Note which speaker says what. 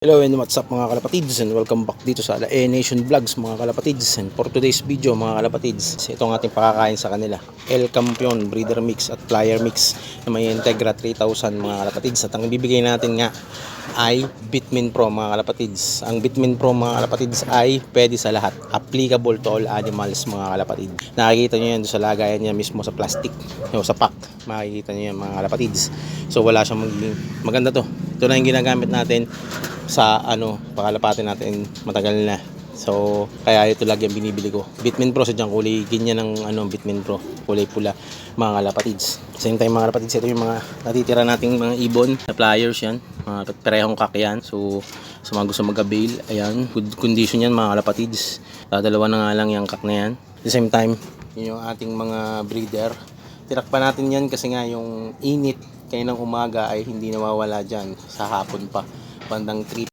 Speaker 1: Hello and what's up mga kalapatids and welcome back dito sa A Nation Vlogs mga kalapatids. And for today's video mga kalapatids ito ang ating pakakain sa kanila. El Campion Breeder Mix at Flyer Mix na may Integra 3000 mga kalapatids. At ang ibibigay natin nga ay Bitmin Pro mga kalapatids. Ang Bitmin Pro mga kalapatids ay pwede sa lahat. Applicable to all animals mga kalapatids. Nakikita nyo yan sa lagayan niya mismo sa plastic o sa pack. Makikita nyo yan mga kalapatids. So wala siyang magiging maganda to. Ito na yung ginagamit natin sa ano, pakalapatin natin matagal na. So, kaya ito lagi ang binibili ko. Bitmin Pro sa dyan, kulay ganyan ng ano, Bitmin Pro. Kulay pula, mga kalapatids. Same time mga kalapatids, ito yung mga natitira nating mga ibon na pliers yan. Mga parehong kak yan. So, sa mga gusto mag-avail, ayan, good condition yan mga kalapatids. Dadalawa na nga lang yung kak na yan. At the same time, yun yung ating mga breeder. Tinakpan natin yan kasi nga yung init kayo ng umaga ay hindi nawawala dyan sa hapon pa bandang 3